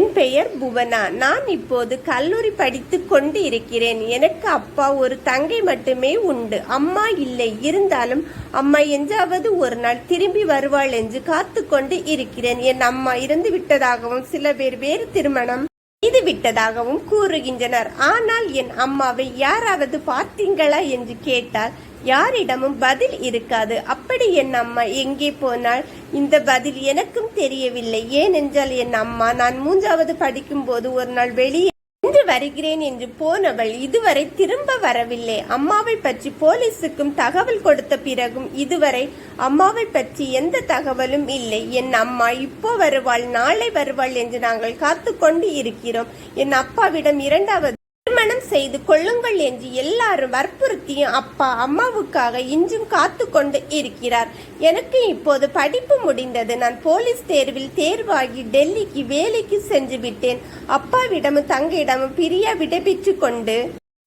என் பெயர் புவனா. நான் இப்போது கல்லூரி படித்துக் கொண்டு இருக்கிறேன். எனக்கு அப்பா ஒரு தங்கை மட்டுமே உண்டு. அம்மா இல்லை. இருந்தாலும் அம்மா என்றாவது ஒரு நாள் திரும்பி வருவாள் என்று காத்து கொண்டு இருக்கிறேன். என் அம்மா இறந்து விட்டதாகவும் சில பேர் வேறு திருமணம் செய்து விட்டதாகவும் கூறுகின்றனர். ஆனால் என் அம்மாவை யாராவது பார்த்தீங்களா? என்று கேட்டால் யாரிடமும் பதில் இருக்காது. அப்படி என் அம்மா எங்கே போனால் இந்த பதில் எனக்கும் தெரியவில்லை. ஏனென்றால் என் அம்மா நான் மூன்றாவது படிக்கும்போது ஒரு நாள் வெளியே இன்று வருகிறேன் என்று போனவள் இதுவரை திரும்ப வரவில்லை. அம்மாவை பற்றி போலீசுக்கும் தகவல் கொடுத்த பிறகும் இதுவரை அம்மாவை பற்றி எந்த தகவலும் இல்லை. என் அம்மா இப்போ வருவாள் நாளை வருவாள் என்று நாங்கள் காத்து கொண்டு இருக்கிறோம். என் அப்பாவிடம் இரண்டாவது திருமணம் செய்து கொள்ளுங்கள் என்று எல்லாரும் வற்புறுத்தியும் அப்பா அம்மாவுக்காக இன்றும் காத்து கொண்டு இருக்கிறார். எனக்கு இப்போது படிப்பு முடிந்தது. நான் போலீஸ் தேர்வில் தேர்வாகி டெல்லிக்கு வேலைக்கு சென்று விட்டேன். அப்பாவிடமும் தங்கையிடமும் பிரியா விடைபெற்று கொண்டு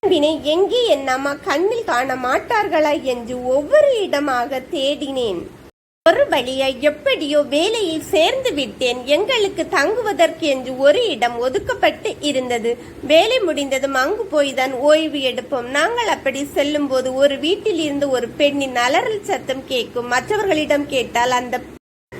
அன்பினை எங்கே என் அம்மா கண்ணில் காண மாட்டார்களா? என்று ஒவ்வொரு இடமாக தேடினேன். ஒரு வழியாய் எப்படியோ வேலையில் சேர்ந்து விட்டேன். எங்களுக்கு தங்குவதற்கு என்று ஒரு இடம் ஒதுக்கப்பட்டு இருந்தது. வேலை முடிந்ததும் அங்கு போய்தான் ஓய்வு எடுப்போம். நாங்கள் அப்படி செல்லும் போது ஒரு வீட்டில் இருந்து ஒரு பெண்ணின் அலறல் சத்தம் கேட்கும். மற்றவர்களிடம் கேட்டால் அந்த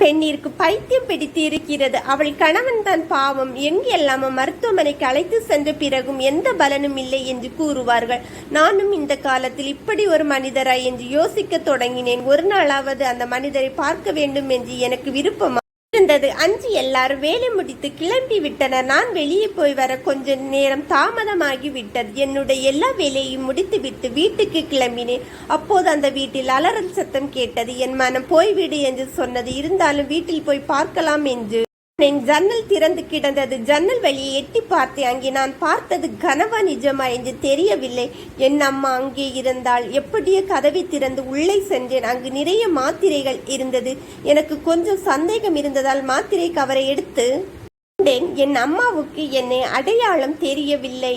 பெண்ணிற்கு பைத்தியம் பிடித்து இருக்கிறது. அவள் கணவன் தான் பாவம். எங்கெல்லாமோ மருத்துவமனைக்கு அழைத்து சென்ற பிறகும் எந்த பலனும் இல்லை என்று கூறுவார்கள். நானும் இந்த காலத்தில் இப்படி ஒரு மனிதரா என்று யோசிக்க தொடங்கினேன். ஒரு நாளாவது அந்த மனிதரை பார்க்க வேண்டும் என்று எனக்கு விருப்பமா இருந்தது அஞ்சு எல்லாரும் வேலை முடித்து கிளம்பி விட்டனர். நான் வெளியே போய் வர கொஞ்ச நேரம் தாமதமாகி விட்டது. என்னுடைய எல்லா வேலையும் முடித்துவிட்டு வீட்டுக்கு கிளம்பினேன். அப்போது அந்த வீட்டில் அலறல் சத்தம் கேட்டது. என் மனம் போய்விடு என்று சொன்னது. இருந்தாலும் வீட்டில் போய் பார்க்கலாம் என்று என் ஜன்னல் திறந்து கிடந்தது. ஜன்னல் வழியை எட்டி பார்த்தேன் அங்கே நான் பார்த்தது கனவா நிஜமா என்று தெரியவில்லை. என் அம்மா அங்கே இருந்தால் எப்படியோ கதவை திறந்து உள்ளே சென்றேன். அங்கு நிறைய மாத்திரைகள் இருந்தது. எனக்கு கொஞ்சம் சந்தேகம் இருந்ததால் மாத்திரை கவரை எடுத்து கொண்டேன். என் அம்மாவுக்கு என்னை அடையாளம் தெரியவில்லை.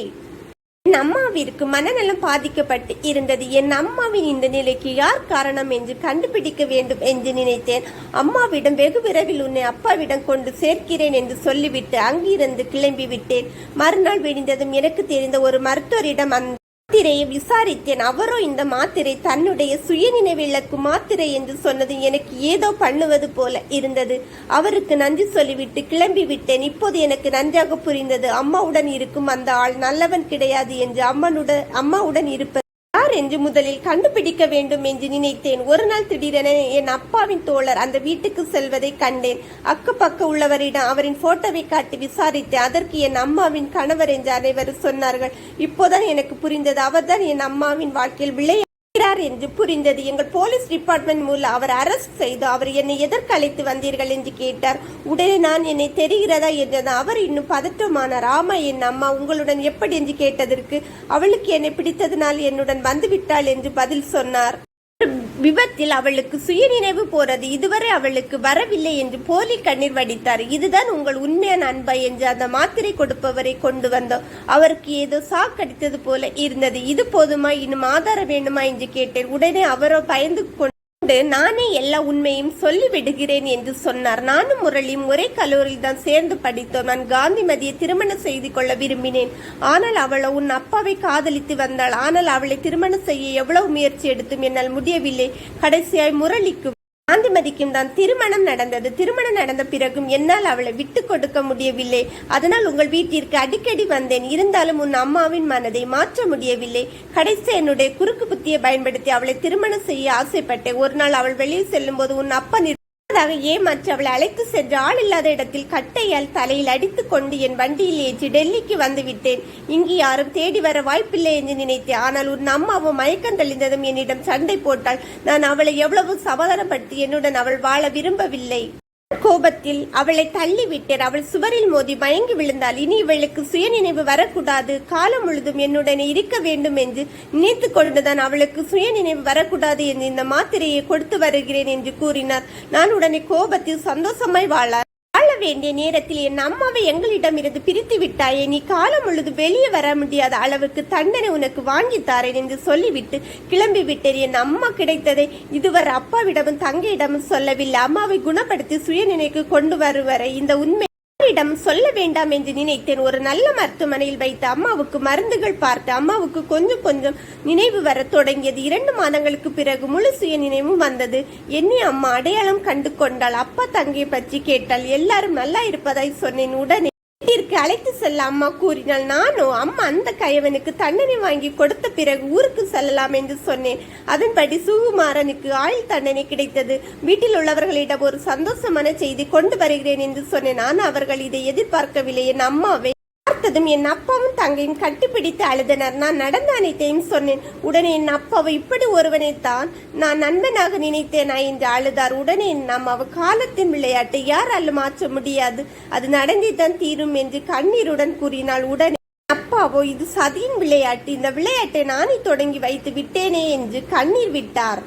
என் அம்மாவிற்கு மனநலம் பாதிக்கப்பட்டு இருந்தது. என் அம்மாவின் இந்த நிலைக்கு யார் காரணம் என்று கண்டுபிடிக்க வேண்டும் என்று நினைத்தேன். அம்மாவிடம் வெகு விரைவில் உன்னை அப்பாவிடம் கொண்டு சேர்க்கிறேன் என்று சொல்லிவிட்டு அங்கிருந்து கிளம்பி விட்டேன் மறுநாள் விடிந்ததும் எனக்கு தெரிந்த ஒரு மருத்துவரிடம் அந்த மாத்திரையை விசாரித்தேன். அவரோ இந்த மாத்திரை தன்னுடைய சுயநினைவிழக்கு மாத்திரை என்று சொன்னது எனக்கு ஏதோ பண்ணுவது போல இருந்தது. அவருக்கு நன்றி சொல்லிவிட்டு கிளம்பி விட்டேன். இப்போது எனக்கு நன்றாக புரிந்தது. அம்மாவுடன் இருக்கும் அந்த ஆள் நல்லவன் கிடையாது என்று அம்மனுடன் அம்மாவுடன் இருப்பது யார் என்று முதலில் கண்டுபிடிக்க வேண்டும் என்று நினைத்தேன். ஒரு நாள் திடீரென என் அப்பாவின் தோழர் அந்த வீட்டுக்கு செல்வதை கண்டேன். அக்கு பக்க உள்ளவரிடம் அவரின் போட்டோவை காட்டி விசாரித்தேன் அதற்கு என் அம்மாவின் கணவர் என்று அனைவரும் சொன்னார்கள். இப்போதான் எனக்கு புரிந்தது. அவர்தான் என் அம்மாவின் வாழ்க்கையில் விளையாடுகிறார் என்று புரிந்தது. எங்கள் போலீஸ் டிபார்ட்மெண்ட் மூலம் அவர் அரெஸ்ட் செய்து அவர் என்னை எதற்கு அழைத்து வந்தீர்கள் என்று கேட்டார். உடனே நான் என்னை தெரிகிறதா என்றது. அவர் இன்னும் பதற்றமானார் ஆமா என் அம்மா உங்களுடன் எப்படி என்று கேட்டதற்கு அவளுக்கு என்னை பிடித்ததனால் என்னுடன் வந்துவிட்டாள் என்று பதில் சொன்னார். விபத்தில் அவளுக்கு சுயநினைவு போறது இதுவரை அவளுக்கு வரவில்லை என்று போலி கண்ணீர் வடித்தார். இதுதான் உங்கள் உண்மையான அன்பா என்று அந்த மாத்திரை கொடுப்பவரை கொண்டு வந்தோம். அவருக்கு ஏதோ சாக்கடித்தது போல இருந்தது. இது போதுமா? இன்னும் ஆதாரம் வேண்டுமா என்று கேட்டேன். உடனே அவரோ பயந்து கொண்டு நானே எல்லா உண்மையும் சொல்லிவிடுகிறேன் என்று சொன்னார். நானும் முரளியும் ஒரே கல்லூரியில் தான் சேர்ந்து படித்தோம். நான் காந்திமதியை திருமணம் செய்து கொள்ள விரும்பினேன். ஆனால் அவளோ உன் அப்பாவை காதலித்து வந்தாள். ஆனால் அவளை திருமணம் செய்ய எவ்வளவு முயற்சி எடுத்தும் என்னால் முடியவில்லை. கடைசியாய் முரளிக்கு காந்திமதிக்கும் தான் திருமணம் நடந்தது. திருமணம் நடந்த பிறகும் என்னால் அவளை விட்டு கொடுக்க முடியவில்லை. அதனால் உங்கள் வீட்டிற்கு அடிக்கடி வந்தேன். இருந்தாலும் உன் அம்மாவின் மனதை மாற்ற முடியவில்லை. கடைசி என்னுடைய குறுக்கு புத்தியை பயன்படுத்தி அவளை திருமணம் செய்ய ஆசைப்பட்டேன். ஒரு நாள் அவள் வெளியே செல்லும் போது உன் அப்பா நிற்பதாக ஏமாற்றி அவளை அழைத்து சென்று ஆள் இல்லாத இடத்தில் கட்டையால் தலையில் அடித்து கொண்டு என் வண்டியில் ஏற்றி டெல்லிக்கு வந்து விட்டேன் இங்கு யாரும் தேடி வர வாய்ப்பில்லை என்று நினைத்தேன். ஆனால் உன் அம்மாவும் மயக்கம் தெளிந்ததும் என்னிடம் சண்டை போட்டாள். நான் அவளை எவ்வளவு சமாதானப்படுத்தி என்னுடன் அவள் வாழ விரும்பவில்லை. கோபத்தில் அவளை தள்ளிவிட்டேன் அவள் சுவரில் மோதி மயங்கி விழுந்தாள். இனி இவளுக்கு சுயநினைவு வரக்கூடாது. காலம் முழுதும் என்னுடன் இருக்க வேண்டும் என்று நினைத்து கொண்டுதான் அவளுக்கு சுயநினைவு வரக்கூடாது என்று இந்த மாத்திரையை கொடுத்து வருகிறேன் என்று கூறினார். நான் உடனே கோபத்தில் சந்தோஷமாய் வாழ வாழ வேண்டிய நேரத்தில் என் அம்மாவை எங்களிடமிருந்து பிரித்து விட்டாயே. நீ காலம் முழுது வெளியே வர முடியாத அளவுக்கு தண்டனை உனக்கு வாங்கி தாரேன் என்று சொல்லிவிட்டு கிளம்பி விட்டேன். என் அம்மா கிடைத்ததை இதுவரை அப்பாவிடமும் தங்கையிடமும் சொல்லவில்லை. அம்மாவை குணப்படுத்தி சுயநினைக்கு கொண்டு வருவரை. இந்த உண்மை அம்மாவிடம் சொல்ல வேண்டாம் என்று நினைத்தேன். ஒரு நல்ல மருத்துவமனையில் வைத்த அம்மாவுக்கு மருந்துகள் பார்த்து அம்மாவுக்கு கொஞ்சம் கொஞ்சம் நினைவு வர தொடங்கியது. இரண்டு மாதங்களுக்கு பிறகு முழு சுய நினைவும் வந்தது. என்னை அம்மா அடையாளம் கண்டு கொண்டாள். அப்பா தங்கையை பற்றி கேட்டால் எல்லாரும் நல்லா இருப்பதாய் சொன்னேன். உடனே வீட்டிற்கு அழைத்து செல்ல அம்மா கூறினால் நானோ அம்மா அந்த கயவனுக்கு தண்டனை வாங்கி கொடுத்த பிறகு ஊருக்கு செல்லலாம் என்று சொன்னேன். அதன்படி சுகுமாரனுக்கு ஆயுள் தண்டனை கிடைத்தது. வீட்டில் உள்ளவர்களிடம் ஒரு சந்தோஷமான செய்தி கொண்டு வருகிறேன் என்று சொன்னேன். நான் அவர்கள் இதை எதிர்பார்க்கவில்லை. என் அம்மாவை பார்த்ததும் என் அப்பாவும் தங்கையும் கட்டிப்பிடித்து அழுதனர். நான் நடந்த அனைத்தையும் சொன்னேன் உடனே என் அப்பாவை இப்படி ஒருவனை தான் நான் நண்பனாக நினைத்தேனா? என்று அழுதார். உடனே நம் அவ காலத்தின் விளையாட்டை யாராலும் மாற்ற முடியாது. அது நடந்தேதான் தீரும் என்று கண்ணீருடன் கூறினாள். உடனே அப்பாவோ இது சதியின் விளையாட்டு. இந்த விளையாட்டை நானே தொடங்கி வைத்து விட்டேனே என்று கண்ணீர் விட்டார்.